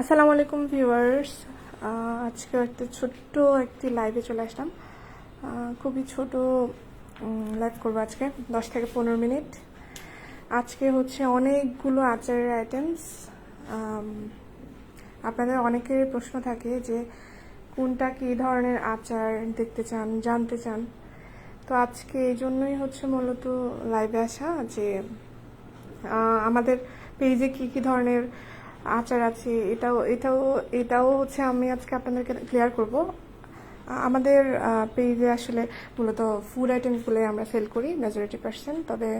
আসসালামু আলাইকুম ভিউয়ার্স। আজকে একটা ছোট্ট একটি লাইভে চলে আসলাম। খুবই ছোট লাইভ করব আজকে, দশ থেকে পনেরো মিনিট। আজকে হচ্ছে অনেকগুলো আচারের আইটেমস আপনাদের অনেকের প্রশ্ন থাকে যে কোনটা কী ধরনের আচার দেখতে চান, জানতে চান? তো আজকে এই জন্যই হচ্ছে মূলত লাইভে আসা যে আমাদের পেজে কি কি ধরনের আচার আছে, এটাও এটাও এটাও হচ্ছে আমি আজকে আপনাদেরকে ক্লিয়ার করব। আমাদের পেজে আসলে মূলত ফুড আইটেমগুলো আমরা সেল করি মেজরিটি পার্সেন্ট তবে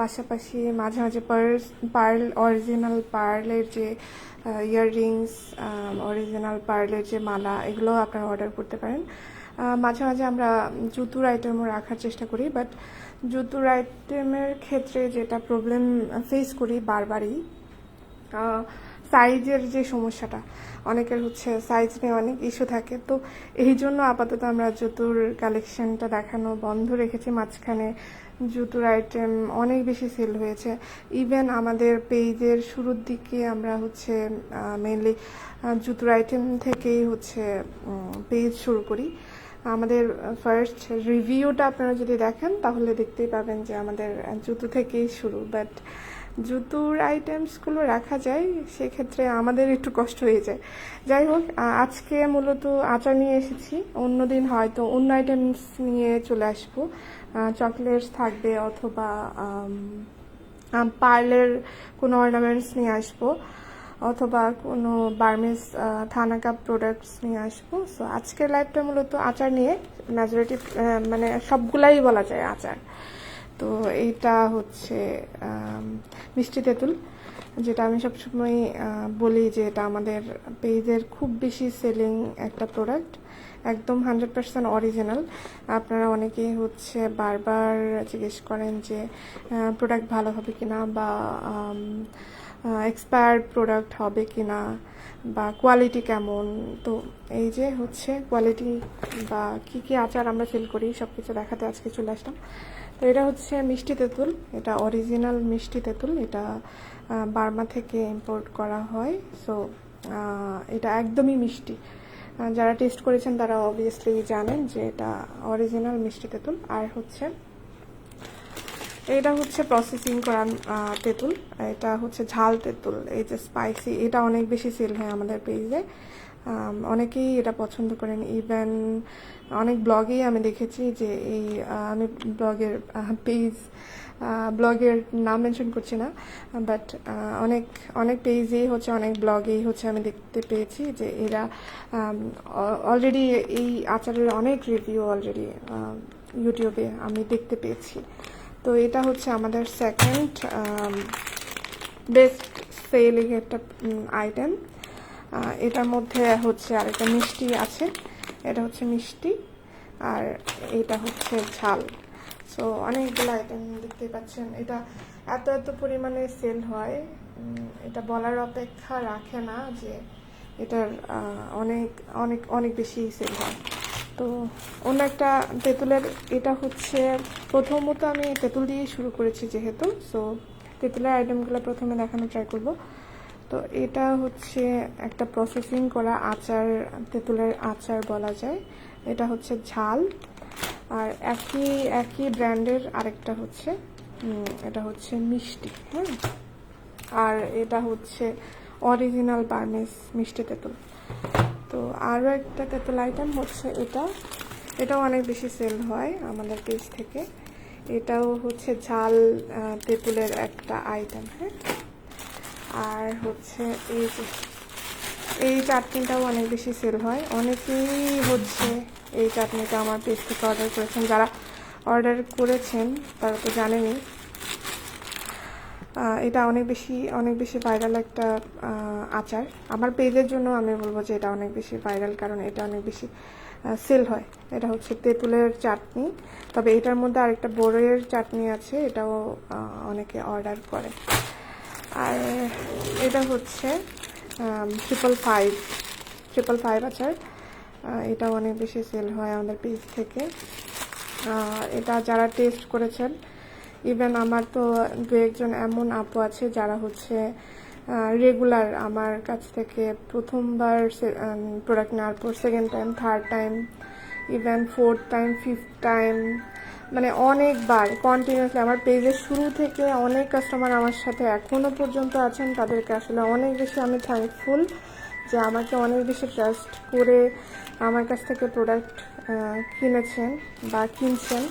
পাশাপাশি মাঝে মাঝে পার্স পার্ল অরিজিনাল পার্লের যে ইয়াররিংস অরিজিনাল পার্লের যে মালা, এগুলো আপনারা অর্ডার করতে পারেন। মাঝে মাঝে আমরা জুতুর আইটেমও রাখার চেষ্টা করি বাট জুতুর আইটেমের ক্ষেত্রে যেটা প্রবলেম ফেস করি বারবারই সাইজের যে সমস্যাটা, অনেকের হচ্ছে সাইজ নিয়ে অনেক ইস্যু থাকে। তো এই জন্য আপাতত আমরা জুতুর কালেকশনটা দেখানো বন্ধ রেখেছি। মাঝখানে জুতুর আইটেম অনেক বেশি সেল হয়েছে। ইভেন আমাদের পেজের শুরুর দিকে আমরা হচ্ছে মেনলি জুতুর আইটেম থেকেই হচ্ছে পেজ শুরু করি। আমাদের ফার্স্ট রিভিউটা আপনারা যদি দেখেন, তাহলে দেখতেই পাবেন যে আমাদের জুতো থেকেই শুরু। বাট জুতোর আইটেমসগুলো রাখা যায়, সেক্ষেত্রে আমাদের একটু কষ্ট হয়ে যায়। যাই হোক আজকে মূলত আচার নিয়ে এসেছি। অন্যদিন হয়তো অন্য আইটেমস নিয়ে চলে আসব। চকলেটস থাকবে অথবা পার্লের কোনো অর্নামেন্টস নিয়ে আসব। অথবা কোনো বার্মিস থানা কাপ প্রোডাক্টস নিয়ে আসব। সো আজকের লাইফটা মূলত আচার নিয়ে মেজরিটি মানে সবগুলাই বলা যায় আচার। তো এইটা হচ্ছে মিষ্টি তেঁতুল, যেটা আমি সবসময় বলি যে এটা আমাদের পেজের খুব বেশি সেলিং একটা প্রোডাক্ট একদম হান্ড্রেড পার্সেন্ট অরিজিনাল আপনারা অনেকেই হচ্ছে বারবার জিজ্ঞেস করেন যে প্রোডাক্ট ভালো হবে কি না বা এক্সপায়ার্ড প্রোডাক্ট হবে কি না বা কোয়ালিটি কেমন। তো এই যে হচ্ছে কোয়ালিটি বা কি কি আচার আমরা সেল করি সব কিছু দেখাতে আজকে চলে আসলাম। তো এটা হচ্ছে মিষ্টি তেঁতুল, এটা অরিজিনাল মিষ্টি তেঁতুল, এটা বার্মা থেকে ইম্পোর্ট করা হয় সো এটা একদমই মিষ্টি। যারা টেস্ট করেছেন তারা অবভিয়াসলি জানেন যে এটা অরিজিনাল মিষ্টি তেঁতুল। আর হচ্ছে, এটা হচ্ছে প্রসেসিং করা তেঁতুল, এটা হচ্ছে ঝাল তেঁতুল, এই যে স্পাইসি এটা অনেক বেশি সেল হয় আমাদের পেজে অনেকেই এটা পছন্দ করেন। ইভেন অনেক ব্লগেই আমি দেখেছি যে এই আমি ব্লগের পেজ ব্লগের নাম মেনশন করছি না বাট অনেক অনেক পেজেই হচ্ছে, অনেক ব্লগেই হচ্ছে আমি দেখতে পেয়েছি যে এরা অলরেডি এই আচারের অনেক রিভিউ অলরেডি ইউটিউবে আমি দেখতে পেয়েছি। তো এটা হচ্ছে আমাদের সেকেন্ড বেস্ট সেলিং একটা আইটেম এটার মধ্যে হচ্ছে আরেকটা মিষ্টি আছে। এটা হচ্ছে মিষ্টি আর এটা হচ্ছে ঝাল। সো অনেকগুলো আইটেম দেখতে পাচ্ছেন। এটা এত এত পরিমাণে সেল হয়। এটা বলার অপেক্ষা রাখে না যে এটার অনেক অনেক অনেক বেশি সেল হয়। তো, অন্য একটা তেঁতুলের, এটা হচ্ছে প্রথমত আমি তেঁতুল দিয়েই শুরু করেছি যেহেতু। সো তেঁতুলের আইটেমগুলো প্রথমে দেখানো ট্রাই করব। তো এটা হচ্ছে একটা প্রসেসিং করা আচার, তেঁতুলের আচার বলা যায়। এটা হচ্ছে ঝাল। আর একই একই ব্র্যান্ডের আরেকটা হচ্ছে এটা হচ্ছে মিষ্টি হ্যাঁ? আর এটা হচ্ছে অরিজিনাল বার্মিস মিষ্টি তেঁতুল। তো আরও একটা তেঁতুল আইটেম হচ্ছে এটা। এটাও অনেক বেশি সেল হয় আমাদের পেজ থেকে। এটাও হচ্ছে ঝাল তেঁতুলের একটা আইটেম হ্যাঁ? আর হচ্ছে এই যে এই চাটনিটাও অনেক বেশি সেল হয়। অনেকেই হচ্ছে এই চাটনিটা আমার পেজ থেকে অর্ডার করেছেন। যারা অর্ডার করেছেন তারা তো জানেনই। আহ, এটা অনেক বেশি অনেক বেশি ভাইরাল একটা আচার। আমার পেজের জন্য আমি বলব যে এটা অনেক বেশি ভাইরাল কারণ এটা অনেক বেশি সেল হয়। এটা হচ্ছে তেঁতুলের চাটনি। তবে এটার মধ্যে আরেকটা বড়ের চাটনি আছে এটাও অনেকে অর্ডার করে। আর এটা হচ্ছে ট্রিপল ফাইভ ট্রিপল ফাইভ আচার এটাও অনেক বেশি সেল হয় আমাদের পেজ থেকে। এটা যারা টেস্ট করেছেন ইভেন আমার তো দু একজন এমন আপু আছে যারা হচ্ছে রেগুলার আমার কাছ থেকে প্রথমবার প্রোডাক্ট নেওয়ার পর second time third time even fourth time fifth time মানে অনেকবার কন্টিনিউসলি আমার পেজের শুরু থেকে অনেক কাস্টমার আমার সাথে এখনও পর্যন্ত আছেন। তাদেরকে আসলে অনেক বেশি আমি থ্যাঙ্কফুল যে আমাকে অনেক বেশি ট্রাস্ট করে আমার কাছ থেকে প্রোডাক্ট কিনেছেন বা কিনছেন।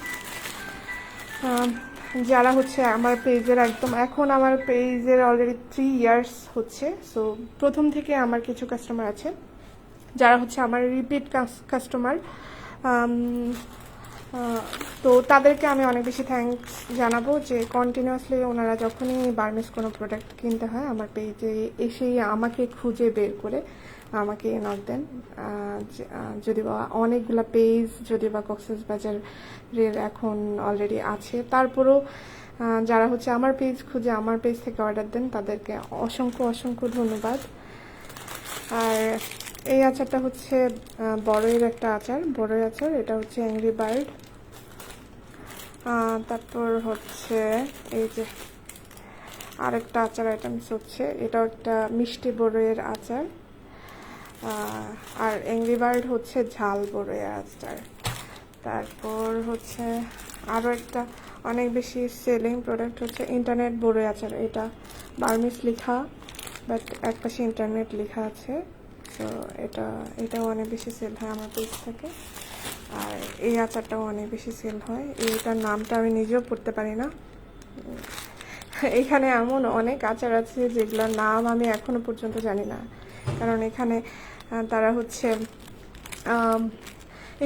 যারা হচ্ছে আমার পেজের একদম, এখন আমার পেজের অলরেডি থ্রি ইয়ার্স হচ্ছে। সো প্রথম থেকে আমার কিছু কাস্টমার আছে। যারা হচ্ছে আমার রিপিট কাস্টমার তো তাদেরকে আমি অনেক বেশি থ্যাঙ্কস জানাব যে কন্টিনিউয়াসলি ওনারা যখনই বার্মিস কোনো প্রোডাক্ট কিনতে হয়, আমার পেজে এসেই আমাকে খুঁজে বের করে আমাকে নক দেন। যদি বা অনেকগুলা পেজ যদি বা কক্সেস বাজারের এখন অলরেডি আছে, তারপরেও যারা হচ্ছে আমার পেজ খুঁজে আমার পেজ থেকে অর্ডার দেন, তাদেরকে অসংখ্য অসংখ্য ধন্যবাদ। আর এই আচারটা হচ্ছে বড়ইয়ের একটা আচার। বড়ই আচার, এটা হচ্ছে অ্যাংরি বার্ড তারপর হচ্ছে এই যে আরেকটা আচার আইটেমস হচ্ছে, এটাও একটা মিষ্টি বড়ইয়ের আচার। আর অ্যাংরি বার্ড হচ্ছে ঝাল বড়ইয়ের আচার। তারপর হচ্ছে আরও একটা অনেক বেশি সেলিং প্রোডাক্ট হচ্ছে ইন্টারনেট বড়ই আচার। এটা বার্মিস লেখা বাট এক পাশে ইন্টারনেট লেখা আছে। তো এটা, এটাও অনেক বেশি সেল হয় আমার পেজ থেকে। আর এই আচারটাও অনেক বেশি সেল হয়। এইটার নামটা আমি নিজেও পড়তে পারি না। এখানে এমন অনেক আচার আছে যেগুলোর নাম আমি এখনও পর্যন্ত জানি না। কারণ এখানে তারা হচ্ছে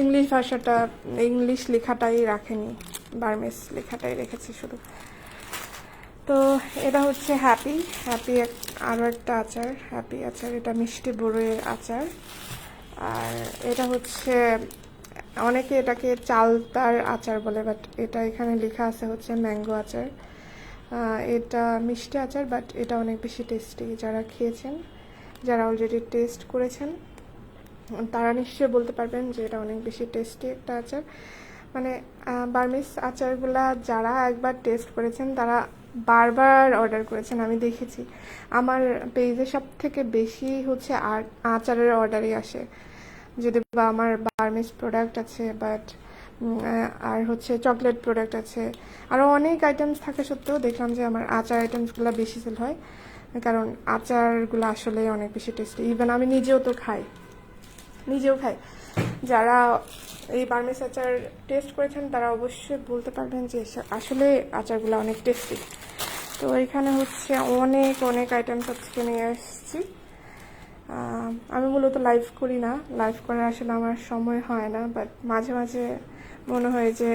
ইংলিশ ভাষাটা, ইংলিশ লেখাটাই রাখেনি। বার্মেস লেখাটাই রেখেছে শুধু। তো এটা হচ্ছে হ্যাপি হ্যাপি আরও একটা আচার, হ্যাপি আচার, এটা মিষ্টি বড়ইয়ের আচার। আর এটা হচ্ছে, অনেকে এটাকে চালতার আচার বলে বাট এটা এখানে লেখা আছে হচ্ছে ম্যাঙ্গো আচার। এটা মিষ্টি আচার বাট এটা অনেক বেশি টেস্টি যারা খেয়েছেন, যারা অলরেডি টেস্ট করেছেন, তারা নিশ্চয়ই বলতে পারবেন যে এটা অনেক বেশি টেস্টি একটা আচার। মানে বার্মিস আচারগুলা যারা একবার টেস্ট করেছেন, তারা বারবার অর্ডার করেছেন, আমি দেখেছি। আমার পেজে সব থেকে বেশি হচ্ছে আচারের অর্ডারই আসে। যদি বা আমার বার্মিস প্রোডাক্ট আছে বাট আর হচ্ছে চকলেট প্রোডাক্ট আছে। আরও অনেক আইটেমস থাকা সত্ত্বেও দেখলাম যে আমার আচার আইটেমসগুলো বেশি সেল হয়। কারণ আচারগুলো আসলে অনেক বেশি টেস্টি ইভেন আমি নিজেও তো খাই। নিজেও খাই। যারা এই বার্মিস আচার টেস্ট করেছেন, তারা অবশ্যই বলতে পারবেন যে আসলে আচারগুলো অনেক টেস্টি তো এখানে হচ্ছে অনেক অনেক আইটেমস আজকে নিয়ে এসেছি। আমি মূলত লাইভ করি না। লাইভ করার আসলে আমার সময় হয় না বাট মাঝে মাঝে মনে হয় যে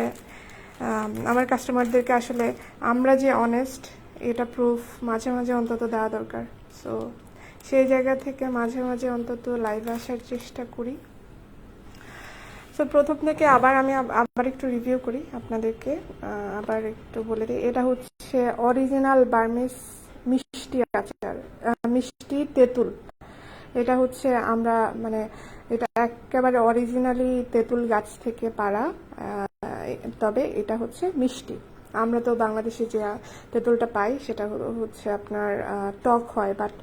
আমার কাস্টমারদেরকে আসলে আমরা যে অনেস্ট এটা প্রুফ মাঝে মাঝে অন্তত দেওয়া দরকার। সো সেই জায়গা থেকে মাঝে মাঝে অন্তত লাইভে আসার চেষ্টা করি। তো প্রথম থেকে আবার আমি আবার একটু রিভিউ করি আপনাদেরকে। আবার একটু বলে দিই, এটা হচ্ছে অরিজিনাল বার্মিস মিষ্টি আচার মিষ্টি তেঁতুল। এটা হচ্ছে আমরা মানে এটা একেবারে অরিজিনালি তেঁতুল গাছ থেকে পাড়া তবে এটা হচ্ছে মিষ্টি। আমরা তো বাংলাদেশে যে তেঁতুলটা পাই সেটা হচ্ছে আপনার টক হয় বাট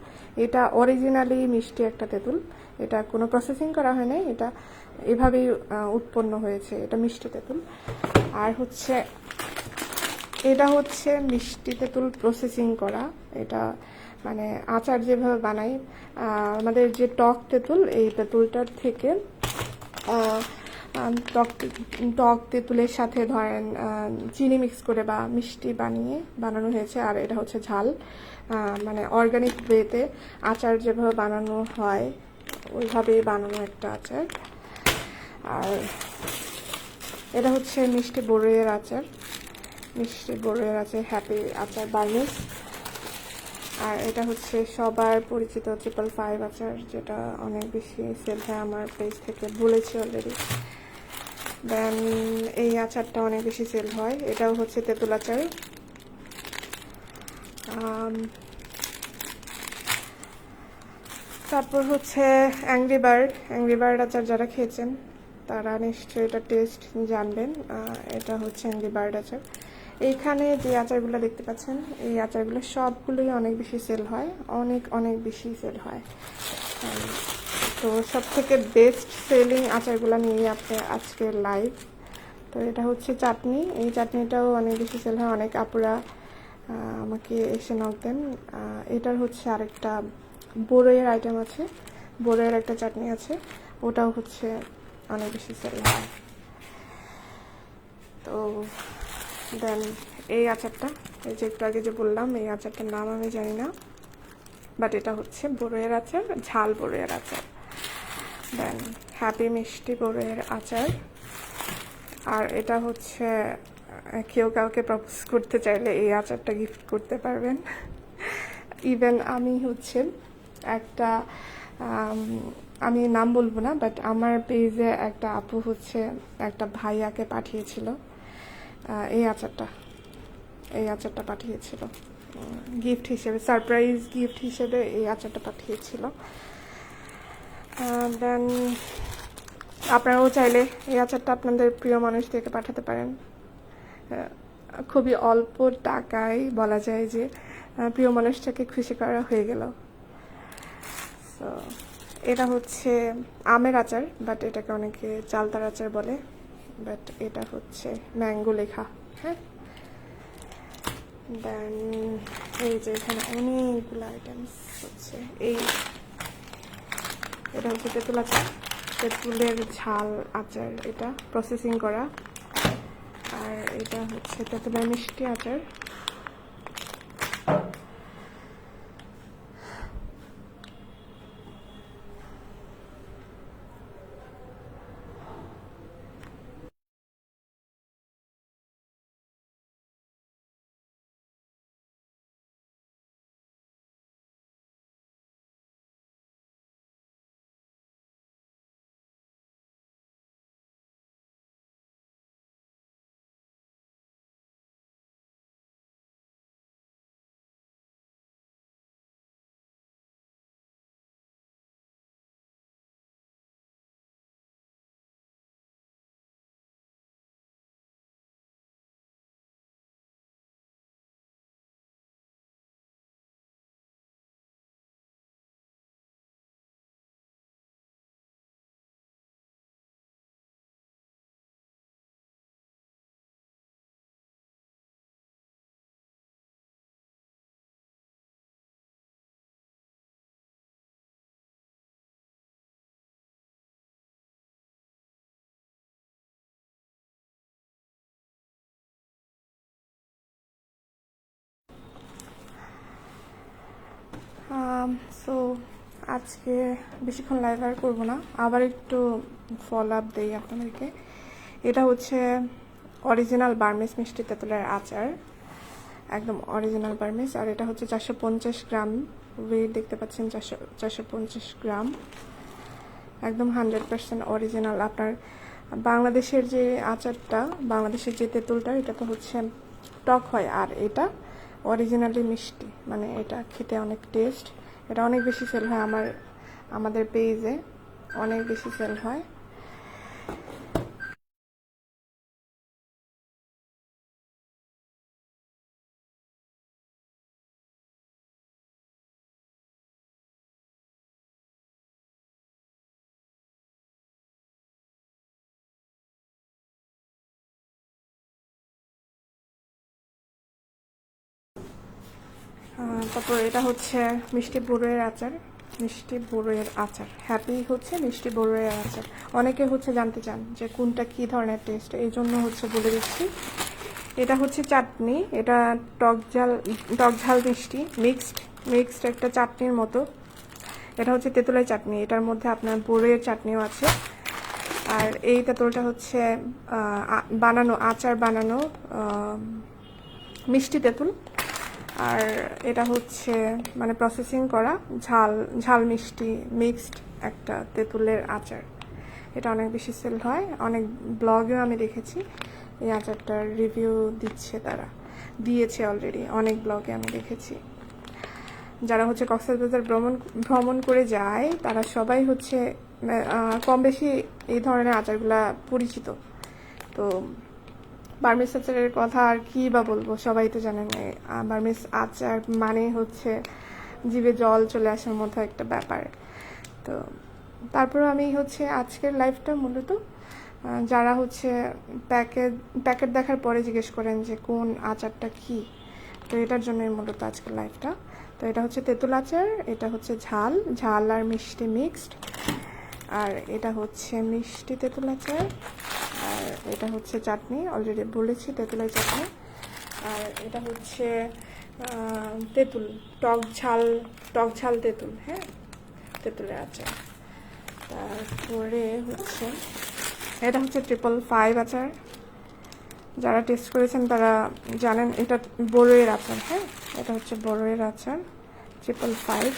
এটা অরিজিনালি মিষ্টি একটা তেঁতুল। এটা কোনো প্রসেসিং করা হয় নাই, এটা এভাবেই উৎপন্ন হয়েছে। এটা মিষ্টি তেঁতুল। আর হচ্ছে, এটা হচ্ছে মিষ্টি তেঁতুল প্রসেসিং করা। এটা মানে আচার যেভাবে বানাই আমাদের যে টক তেঁতুল, এই তেঁতুলটার থেকে টক টক তেঁতুলের সাথে ধরেন চিনি মিক্স করে বা মিষ্টি বানিয়ে বানানো হয়েছে। আর এটা হচ্ছে ঝাল। মানে অর্গানিক ওয়েতে আচার যেভাবে বানানো হয়, ওইভাবেই বানানো একটা আচার। আর এটা হচ্ছে মিষ্টি বড়ইয়ের আচার। মিষ্টি বড়ইয়ের আচার হ্যাপি আচার বার্মিস আর এটা হচ্ছে সবার পরিচিত ট্রিপল ফাইভ আচার, যেটা অনেক বেশি সেল হয় আমার পেজ থেকে, বলেছি অলরেডি দেন এই আচারটা অনেক বেশি সেল হয়, এটাও হচ্ছে তেঁতুল আচার। তারপর হচ্ছে অ্যাংরি বার্ড অ্যাংরি বার্ড আচার যারা খেয়েছেন তারা নিশ্চয়ই এটা টেস্ট জানবেন। এটা হচ্ছে বার্ড আচার। এইখানে যে আচারগুলো দেখতে পাচ্ছেন, এই আচারগুলো সবগুলোই অনেক বেশি সেল হয়। অনেক অনেক বেশি সেল হয়। তো সব থেকে বেস্ট সেলিং আচারগুলো নিয়ে আপনি আজকে লাইভ তো এটা হচ্ছে চাটনি। এই চাটনিটাও অনেক বেশি সেল হয়। অনেক আপুরা আমাকে এসে নক দেন। এটার হচ্ছে আরেকটা বড়ইয়ের আইটেম আছে। বড়ইয়ের একটা চাটনি আছে। ওটাও হচ্ছে অনেক বেশি সেল হয়। তো দেন এই আচারটা, এই যে একটু আগে যে বললাম, এই আচারটার নাম আমি জানি না বাট এটা হচ্ছে বড়ইয়ের আচার, ঝাল বড়ইয়ের আচার। দেন হ্যাপি মিষ্টি বড়ইয়ের আচার। আর এটা হচ্ছে কেউ কাউকে প্রপোজ করতে চাইলে এই আচারটা গিফট করতে পারবেন। ইভেন আমি হচ্ছে একটা আম, নাম বলব না বাট আমার পেজে একটা আপু হচ্ছে একটা ভাইয়াকে পাঠিয়েছিল। এই আচারটা এই আচারটা পাঠিয়েছিল। গিফট হিসেবে সারপ্রাইজ গিফট হিসেবে এই আচারটা পাঠিয়েছিল। দেন আপনারাও চাইলে এই আচারটা আপনাদের প্রিয় মানুষদেরকে পাঠাতে পারেন। খুবই অল্প টাকায় বলা যায় যে প্রিয় মানুষটাকে খুশি করা হয়ে গেল। সো এটা হচ্ছে আমের আচার বাট এটাকে অনেকে চালতার আচার বলে বাট এটা হচ্ছে ম্যাঙ্গো লেখা। হ্যাঁ? দেন এই যে এখানে অনেকগুলো আইটেমস হচ্ছে। এই, এটা হচ্ছে তেঁতুল আচার। তেঁতুলের ঝাল আচার এটা প্রসেসিং করা। আর এটা হচ্ছে তেঁতুলের মিষ্টি আচার। সো আজকে বেশিক্ষণ লাইভ আর করব না। আবার একটু ফলো আপ দেই আপনাদেরকে। এটা হচ্ছে অরিজিনাল বার্মিস মিষ্টি তেঁতুলের আচার। একদম অরিজিনাল বার্মিস আর এটা হচ্ছে চারশো পঞ্চাশ গ্রাম। ওয়েট দেখতে পাচ্ছেন চারশো চারশো পঞ্চাশ গ্রাম। একদম হান্ড্রেড পার্সেন্ট অরিজিনাল আপনার বাংলাদেশের যে আচারটা, বাংলাদেশের যে তেঁতুলটা, এটা তো হচ্ছে টক হয়। আর এটা অরিজিনালি মিষ্টি। মানে এটা খেতে অনেক টেস্ট এটা অনেক বেশি সেল হয় আমার আমাদের পেজে অনেক বেশি সেল হয়। তারপর এটা হচ্ছে মিষ্টি বড়ইয়ের আচার, মিষ্টি বড়ইয়ের আচার। হ্যাপি হচ্ছে মিষ্টি বড়ইয়ের আচার। অনেকে হচ্ছে জানতে চান যে কোনটা কি ধরনের টেস্ট এই জন্য হচ্ছে বলে দিচ্ছি। এটা হচ্ছে চাটনি, এটা টক ঝাল টক ঝাল মিষ্টি মিক্সড মিক্সড একটা চাটনির মতো। এটা হচ্ছে তেঁতুলের চাটনি, এটার মধ্যে আপনার বড়ইয়ের চাটনিও আছে। আর এই তেঁতুলটা হচ্ছে বানানো, আচার বানানো মিষ্টি তেঁতুল। আর এটা হচ্ছে মানে প্রসেসিং করা ঝাল ঝাল মিষ্টি মিক্সড একটা তেঁতুলের আচার। এটা অনেক বেশি সেল হয়। অনেক ব্লগেও আমি দেখেছি, এই আচারটার রিভিউ দিচ্ছে তারা। দিয়েছে অলরেডি অনেক ব্লগে আমি দেখেছি। যারা হচ্ছে কক্সবাজার ভ্রমণ ভ্রমণ করে যায়, তারা সবাই হচ্ছে কম বেশি এই ধরনের আচারগুলা পরিচিত। তো বার্মিস আচারের কথা আর কি বা বলব? সবাই তো জানেন বার্মিস আচার মানে হচ্ছে জীবে জল চলে আসার মতো একটা ব্যাপার। তো তারপর আমি হচ্ছে আজকের লাইফটা মূলত যারা হচ্ছে প্যাকেট প্যাকেট দেখার পরে জিজ্ঞেস করেন যে কোন আচারটা কি? তো এটার জন্যই মূলত আজকের লাইফটা। তো এটা হচ্ছে তেঁতুল আচার, এটা হচ্ছে ঝাল ঝাল আর মিষ্টি মিক্সড আর এটা হচ্ছে মিষ্টি তেঁতুল আচার, আর এটা হচ্ছে চাটনি অলরেডি বলেছি তেঁতুলের চাটনি। আর এটা হচ্ছে তেঁতুল, টক ঝাল টক ঝাল তেঁতুল হ্যাঁ? তেঁতুলের আচার। তারপরে হচ্ছে, এটা হচ্ছে ট্রিপল ফাইভ আচার। যারা টেস্ট করেছেন তারা জানেন এটা বড়ইয়ের আচার হ্যাঁ? এটা হচ্ছে বড়ইয়ের আচার ট্রিপল ফাইভ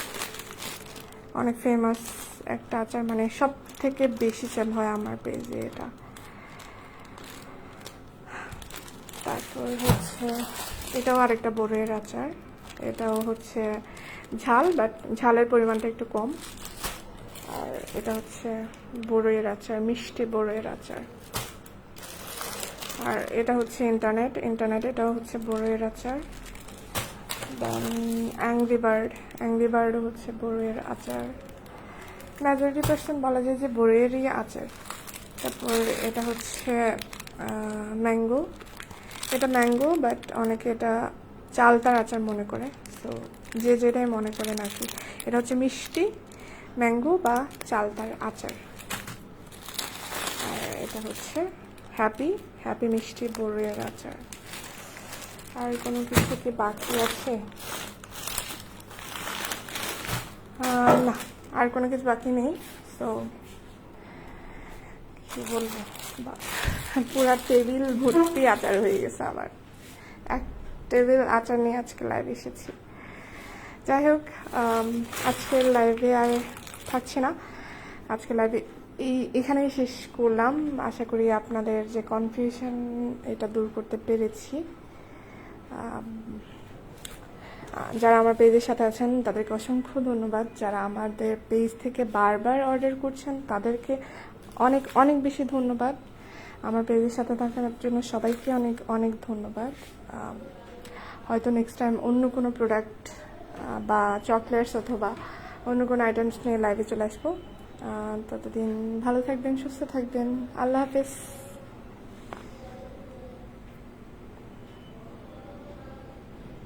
অনেক ফেমাস একটা আচার মানে সব থেকে বেশি সেল হয় আমার পেজে এটা। তারপর হচ্ছে, এটাও আরেকটা বড়ইয়ের আচার। এটাও হচ্ছে ঝাল বাট ঝালের পরিমাণটা একটু কম। আর এটা হচ্ছে বড়ইয়ের আচার, মিষ্টি বড়ইয়ের আচার। আর এটা হচ্ছে ইন্টারনেট ইন্টারনেট এটাও হচ্ছে বড়ইয়ের আচার। অ্যাংরি বার্ড অ্যাংরি বার্ডও হচ্ছে বড়ইয়ের আচার। মেজরিটি পার্সেন্ট বলা যায় যে বড়ইয়েরই আচার তারপর এটা হচ্ছে ম্যাঙ্গো। এটা ম্যাঙ্গো, বাট অনেকে এটা চালতার আচার মনে করে। তো যে যেটাই মনে করে আর কি। এটা হচ্ছে মিষ্টি, ম্যাঙ্গো বা চালতার আচার। আর এটা হচ্ছে হ্যাপি হ্যাপি মিষ্টি বড়ইয়ের আচার। আর কোনো কিছু কি বাকি আছে? না। আর কোনো কিছু বাকি নেই তো কি বলব? পুরা টেবিল ভর্তি আচার হয়ে গেছে আমার। এক টেবিল আচার নিয়ে আজকে লাইভ এসেছি। যাই হোক আজকের লাইভে আর থাকছি না। আজকে লাইভে এই, এখানেই শেষ করলাম। আশা করি আপনাদের যে কনফিউশন এটা দূর করতে পেরেছি। যারা আমার পেজের সাথে আছেন, তাদেরকে অসংখ্য ধন্যবাদ। যারা আমাদের পেজ থেকে বারবার অর্ডার করছেন, তাদেরকে অনেক অনেক বেশি ধন্যবাদ। আমার পেজের সাথে থাকার জন্য সবাইকে অনেক অনেক ধন্যবাদ। হয়তো নেক্সট টাইম অন্য কোনো প্রোডাক্ট বা চকলেটস অথবা অন্য কোনো আইটেমস নিয়ে লাইভে চলে আসব। ততদিন ভালো থাকবেন, সুস্থ থাকবেন। আল্লাহ হাফেজ।